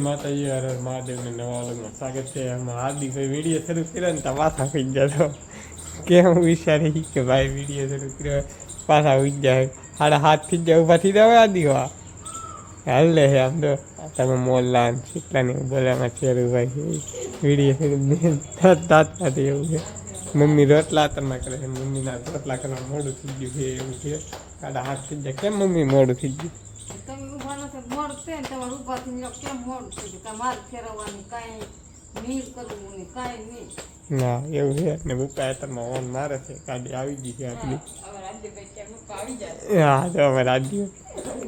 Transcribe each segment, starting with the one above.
માતાજી, હર હર મહાદેવને નવા સ્વાગત છે. એમાં હાર્દિકભાઈ વીડિયો શરૂ કર્યો ને તો પાછા થઈ જતો કેમ વિચારી કે ભાઈ વીડિયો શરૂ કર્યો પાછા ઉઈ જાય સાડા હાથ થઈ જાય ઊભા થઈ જાય આદિ વા હાલ લે આમ તો. તમે મોલ્લા ને શીખલા ને બોલામાં ચેરું ભાઈ. વીડિયો શરૂ દાંત દાંત એવું છે. મમ્મી રોટલા તમે કરે છે. મમ્મીના રોટલા કરવા મોડું થઈ ગયું છે એવું છે. સાડા હાથ થઈ જાય કેમ મમ્મી મોડું થઈ ગયું? તમે ઊભા નથી મોડું થયું ને તમારે ઊભા થઈને કેમ મોડું થઈ ગયું કાંઈ માલ ફેરવવાની કાંઈ નહીં કરવું ને કાંઈ નહીં. ના એવું છે ને પપ્પા તમે ઓન મારે છે ગાડી આવી ગઈ છે આપણી હવે રાજ્યભાઈ કેમ પપ્પા આવી જાય. હા તો અમે રાજ્ય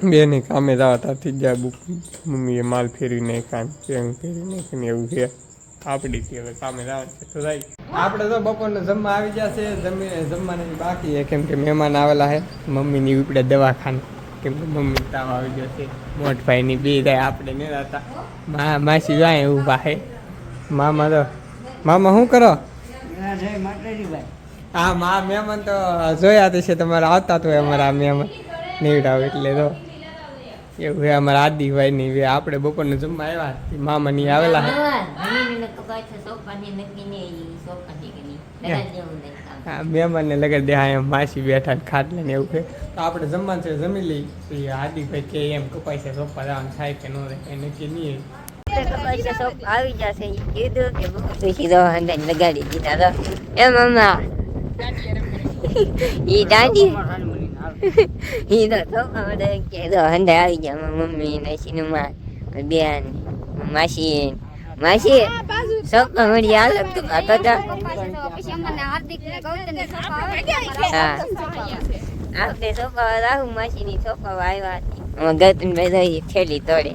બેને કામે જવા ત્યાંથી જ બુક મમ્મીએ માલ ફેરવી નાખીને એવું છે. આપણી થી હવે કામે જવા છે તો જાય. આપણે તો બપોરને જમવા આવી જશે છે જમી જમવાની બાકી છે કેમ કે મહેમાન આવેલા છે મમ્મીની ઉપડે દવાખાને. કે મમ્મી તાવ આવી ગયો છે મોટભાઈની બે જાય આપણે નહીં રહેતા મા માસી જાય એવું ભાઈ મામા તો મામા શું કરો હા મા મહેમાન તો જોયા છે તમારે આવતા તો અમારા મહેમાન નીવડાવ એટલે તો એવું હે અમારા આદિભાઈ ની આપણે બપોરને જમવા આવ્યા મામા ની આવેલા હા મહેમાન ને લગન દે એમ માસી બેઠા ખાટલે ને એવું છે તો આપણે જમવાનું છે, જમી લઈ પછી આદિભાઈ કે એમ કપાય છે સોપા જવાનું થાય કે ન કઈ નક્કી નહીં આવી જશે. કીધું કે ખુશી તો અંદર લગાડી દીધા તો. એ મમ્મા. ઈ દાદી. ઈ તો તો હવે કે તો અંદર આવી ગયા મમ્મી ને સિનેમા બેન માસી માસી આવ્યા હતી ગતન ભાઈ થેલી તોડે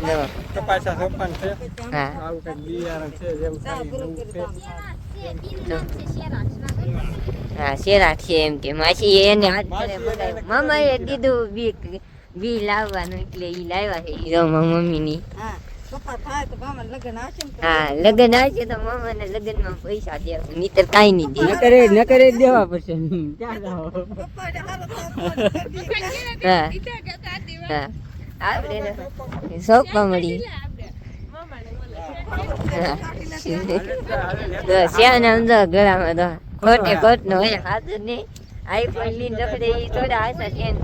નો કપાસા સોપાન છે હા શેરા છે એમ કે માસી એને હાથ બધાય. મામાએ દીધું બી બી લાવવાનું એટલે એ લાવ્યા છે મમ્મીની હા પપ્પા થાય તો મામા લગ્ન આવશે ને લગ્ન તો મામાને લગ્નમાં પૈસા નહીતર કાંઈ નહીં દે નકરે નકરે દેવા પડશે. હા. હા. આપણે મળી. હા. શ્યાન ગળામાં તો ખોટે ખોટ નો હોય હાથ નહીં. આઈફોન લીન રખડે એ થોડા આશા ચેન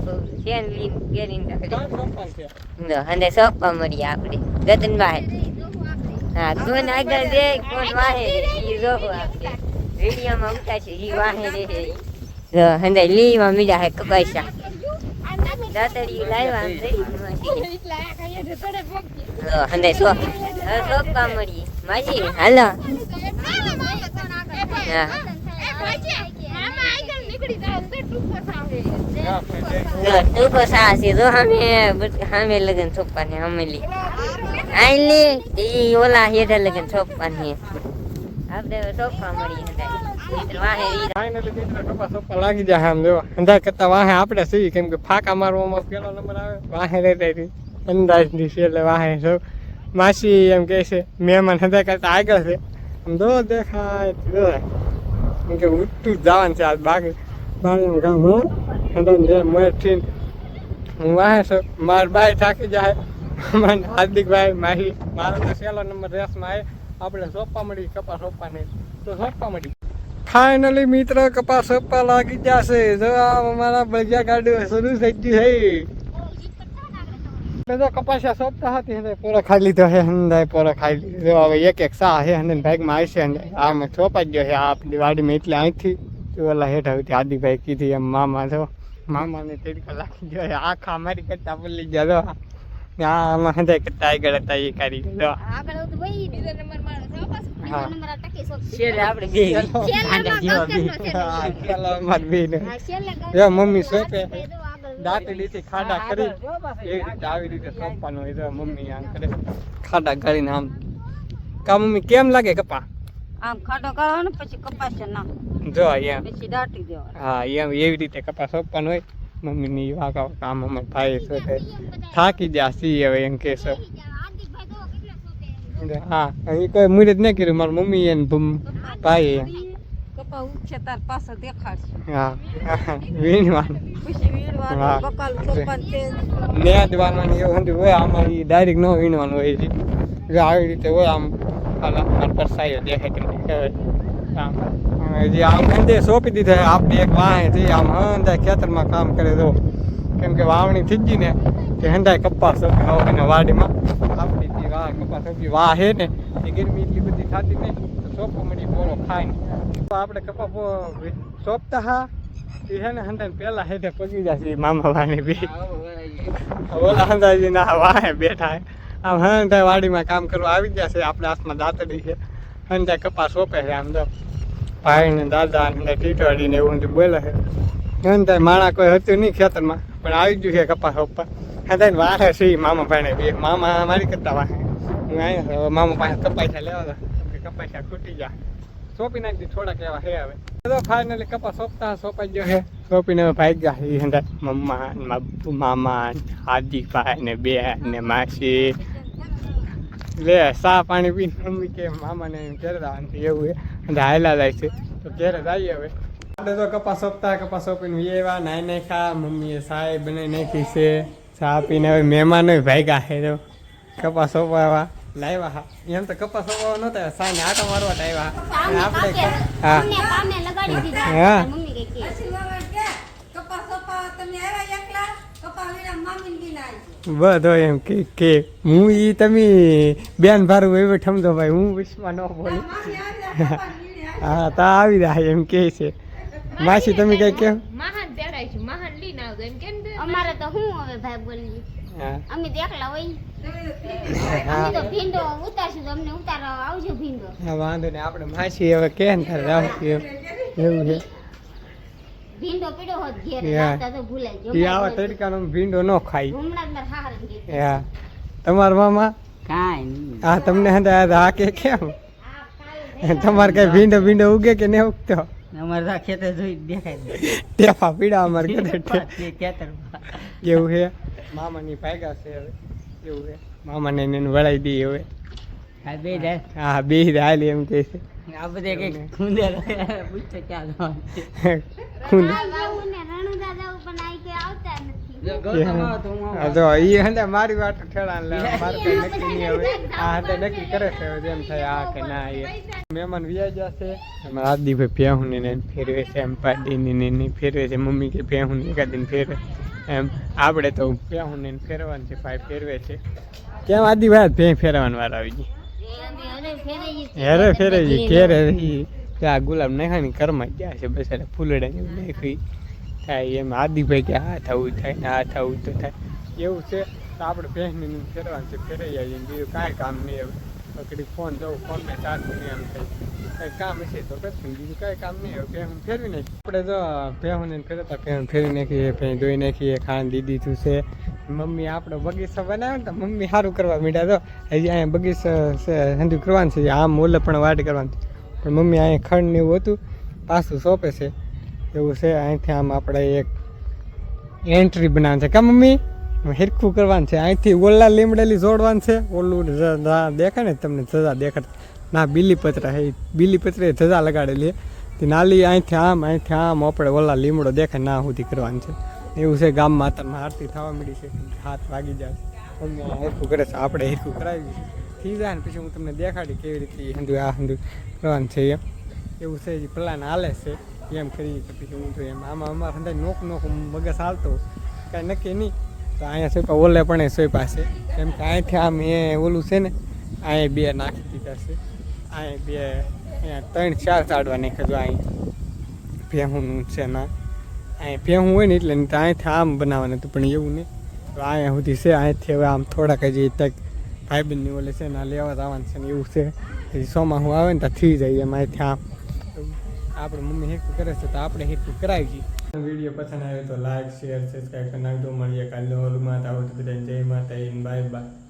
ચેન લીન પહેરીને રખડે અને સોપા મળી આપણે રતનભાઈ હા કોણ આગળ દે કોણ વાહે એ જોવો આપણે વિડીયોમાં ઉતારશે ઈ વાહે રહે જો હંદે લીમાં મીડા હે કપાઈસા દાતડી લાવ્યા હંદે સો સોપા મળી માજી હાલો હા જો તું કો સાસી તો હમે હમે લગન સોપા ને હમે લી આઈ લે ઈ ઓલા હેઠે લગન સોપા ને આપણે સોપા મળી હંદે મિત્ર વાહે ઈ ફાઇનલી મિત્રો કપાસ સોપા લાગી જાય આમ જો અંદાજ કરતા વાહે આપણે સહી કેમ કે ફાકા મારવામાં પેલો નંબર આવે વાહે રહેતા હતી અંદાજની છે એટલે વાહે છો માસી એમ કહે છે મહેમાન હંદા કરતા આગળ છે આમ દો દેખાય તો જો એમ કે ઉઠતું જ જવાનું છે આજ બાકી બાળીનું ગામ હું જે મોરથી હું વાહે છે. માર બાઈ થાકી જાય. મને હાર્દિકભાઈ માહી, મારો તો સેલો નંબર રેસમાં આવે આપણે સોપા મળી કપા સોપા નહીં તો સોપા મળી ફાઇનલી મિત્ર, કપાસ સોપા લાગી જશે જો અમારા બળિયા ગાડી શરૂ થઈ ગઈ છે. તો કપાસિયા સોપતા હતી હંધાય પોરો ખાઈ લીધો હે હંધાય પોરો ખાઈ લીધો. હવે એક એક સા હે હંધાય ભાગમાં આવશે હંધાય આમ સોપાઈ ગયો છે આપણી વાડીમાં એટલે અહીંથી ઓલા હેઠ હતી આદિભાઈ કીધી એમ મામા તો મામાને તડકો લાગી ગયો છે. આખા મારી કરતા બોલી ગયા તો આ આમાં હંધાય કરતા આગળ હતા એ કરી ગયો હા છેલ્લે આપણે બે. ગાંડા જેવા બે હા, ચાલો અમારી બેને. જો મમ્મી સોંપે. દાંતડીથી ખાડા કરી. એવી રીતે આવી રીતે સોંપવાનું હોય તો મમ્મી આમ કરે. ખાડા કરીને આમ. કા મમ્મી કેમ લાગે કપા? આમ ખાટો કરવાનો પછી કપાશે ના. જો એમ પછી દાટી દેવાનો. હા એમ એવી રીતે કપાસ સોંપવાનું હોય. મમ્મીની વાકા કામ અમે અમાર ભાઈ સોંપે. થાકી ગયા સી હવે એમ કે છે. હા એ કોઈ મુરત નહીં કર્યું. મારી મમ્મી એને ભાઈ કપા ઉગશે દેખાડશે. હા ડાયરેક્ટ ન. વીણવાનું હોય. છે જો આવી રીતે હોય આમ. પરસાયો દેખાય જે આમ હંદે સોંપી દીધા આપની એક વાહે છે, આમ હંદાય ખેતરમાં કામ કરે તો, કેમ કે વાવણી થઈ ગઈ ને તે હંદાય કપાસ સોંપી એને વાડીમાં. આપણી જે વાહ કપાસ સોંપી વાહ હે ને, એ ગરમી એટલી બધી થતી નહીં, તો સોંપો મળી બોલો ખાય ને આપણે કપાસ સોંપતા હા, એ હે ને હંદાને પહેલા હેઠે પગી જશે મામા વાણી બી. ઓલા અંદાજી ના વાહે બેઠા. આમ હંતા વાડીમાં કામ કરવા આવી ગયા છે, આપણે હાથમાં દાંતડી છે. હંતા કપાસ સોંપે છે આમ તો ભાઈ દાદા ને ટીટવાડી ને એવું બોલે છે. હંતા માણા કોઈ હતું નહીં ખેતરમાં, પણ આવી ગયું છે કપાસ સોંપવા ત્યાં વાહે છે મામા ભાઈને બે. મામા મારી કરતા વાહે હું અહીંયા મામા પાસે કપાસ્યા લેવા કપાસા ખૂટી ગયા. સોંપી નાખી થોડાક એવા હે હવે. ફાઇનલી કપાસ સોંપતા સોંપાઈ ગયો છે. સોંપીને ભાઈ ગયા એ મમ્મા મામા, હાજીભાઈ, ને બે ને માસી લે સા પાણી પીને મમ્મી કે મામાને ઘરે જવાનું છે એવું એ અને હાયલા જાય છે. તો ઘેરે જઈએ હવે. આપણે તો કપાસ સોંપતા કપાસ સોપીને એવા નાઈ નાખ્યા મમ્મીએ સાય બનાવી નાખી છે. ચા પીને હવે મહેમાનો ભાગ્યા છે તો કપાસ સોપાવા લાવ્યા હા. એમ તો કપાસ સોંપાવા નહોતા સાને આટો મારવા લાવ્યા આવ્યા અને આપણે હા. હા પછી હવે કે કપા સપા તમે આવ્યા એકલા કપા વીણા મામીને બી ના આવી બધો એમ કે કે હું ઈ તમે બેન ભારું એવે ઠમતો ભાઈ હું વિશ્વમાં ન બોલી. હા તા આવી જાય એમ કે છે. માસી તમે કઈ કેમ મહાન પહેરાય છે મહાન લઈને આવજો એમ કેમ અમારે તો હું હવે ભાઈ બોલી હા. અમે દેખલા હોય અમે તો ભીંડો ઉતારશું તો અમને ઉતારો આવજો ભીંડો. હા વાંધો નહીં આપણે માસી હવે કે ને તારે આવશે એવું છે. ભીંડો પીડો હોત ઘેર નાસ્તા તો ભૂલાય. એ આવા તડકાનો ભીંડો ન ખાય. હમણાં મારા હાહર ગઈ હા. તમારા મામા? કાઈ નહીં. હા તમને હંતા આ કે કેમ? તમારે કઈ ભીંડો ભીંડો ઉગે કે નહીં ઉગતો? અમારે તો ખેતર જોઈ દેખાય ટેફા પીડા અમારે કદે ખેતર કેવું છે? મામાની પાયગા છે હવે. એવું છે? મામાને એને વળાઈ દઈએ હવે. હા બે હાલી એમ કે છે. આ બધે કંઈક ખૂંદેલ પૂછતો ક્યાં જવાનું છે. ખૂન આવું ને રણુ દાદા પણ આઈ કે આવતા નથી જો ગૌતમ આવે તો હું હા આવું. તો ઈ હંદે મારી વાત ઠેડા લે મારે નક્કી આ નક્કી કરે છે એમ જેમ થાય આ કે ના એ. મહેમાન વ્યાજ જશે અમારા આદિભાઈ ભેહું ને ફેરવે છે એમ પાડીને ને ફેરવે છે મમ્મી કે ભેહું ને એકાદીને ફેરવે. એમ આપણે તો ભેહું ને ફેરવાનું છે ભાઈ ફેરવે છે. કેમ આદિભાઈ ભે ફેરવાનું વાર આવી ગઈ હેરે ફેરે ઈ ઘેરે આ ગુલાબ નાખાની ઘરમાં જ ગયા છે બસ ફૂલડા ને નાખી થાય એમ આદિભાઈ કે આ થવું થાય ને આ થવું તો થાય. એવું છે. તો આપણે બહેનને ફેરવાનું છે ફેરાઈ આવીએ બીજું કાંઈ કામ નહીં હવે. પકડી ફોન જવું ફોન મેં ચાર્જ નહીં એમ થાય. કંઈ કામ હશે તો કરશું બીજું કાંઈ કામ નહીં. હવે ભેહું ફેરવી નાખી. આપણે જો ભેહું ને ફેરવતા ભેહું ફેરવી નાખીએ ભેં ધોઈ નાખીએ ખાંડ દીધી છે. મમ્મી આપણો બગીચો બનાવ્યો ને તો મમ્મી સારું કરવા મીઠા તો હજી અહીંયા બગીચો છે હંધું કરવાનું છે, આમ ઓલે પણ વાટ કરવાનું પણ મમ્મી અહીંયા ખંડ ને એવું હતું, પાછું સોંપે છે. એવું છે, અહીંથી આમ આપણે એક એન્ટ્રી બનાવવાનું છે. કા મમ્મી? હિરખું કરવાનું છે. અહીંથી ઓલા લીમડેલી જોડવાનું છે. ઓલું દેખાય ને તમને ધજા દેખાડ ના બીલીપત્ર હે બીલીપત્રે ધજા લગાડેલી નાલી અહીંથી આમ અહીંથી આમ આપણે ઓલા લીમડો દેખાય ના સુધી કરવાનું છે. એવું છે ગામમાં માતામાં આરતી થવા મળી છે. હાથ વાગી જાય. મમ્મી આ કરે છે, આપણે હરખું કરાવી થઈ જાય ને પછી હું તમને દેખાડી કેવી રીતે હિન્દુ, આ હિન્દુ કરવાનું છે એમ. એવું છે જે પ્લાન હાલે છે, એમ કરી પછી હું એમ, આમાં અમારે અંદર નોક નોક મગજ હાલતો કાંઈ નક્કી નહીં. તો અહીંયા સોપા, ઓલે પણ એ પાસે કેમ કે અહીંથી આમ એ ઓલું છે ને અહીંયા બે નાખી દીધા છે. અહીંયા બે, અહીંયા ત્રણ ચાર ચાડવા નાખ્યા જો અહીં. ભેહુંનું છે ના. અહીંયા ભેહું હોય ને એટલે અહીંથી આમ બનાવવાનું હતું, પણ એવું નહીં. તો અહીંયા સુધી છે અહીંથી હવે આમ થોડાક હજી તક ભાઈબંધની ઓલે છે ને આ લેવા જવાનું છે ને એવું છે. પછી સોમાં હું આવે ને ત્યાં થઈ જાય એમ અહીંથી આમ. આપણે મમ્મી હેકું કરે છે, તો આપણે હેકું કરાવી છીએ વીડિયો પસંદ આવ્યો તો લાઈક, શેર સબસ્ક્રાઈબ કરી નાખજો. મળીએ કાલે હોલમાં હોય તો બધાને. જય માતા બાય બાય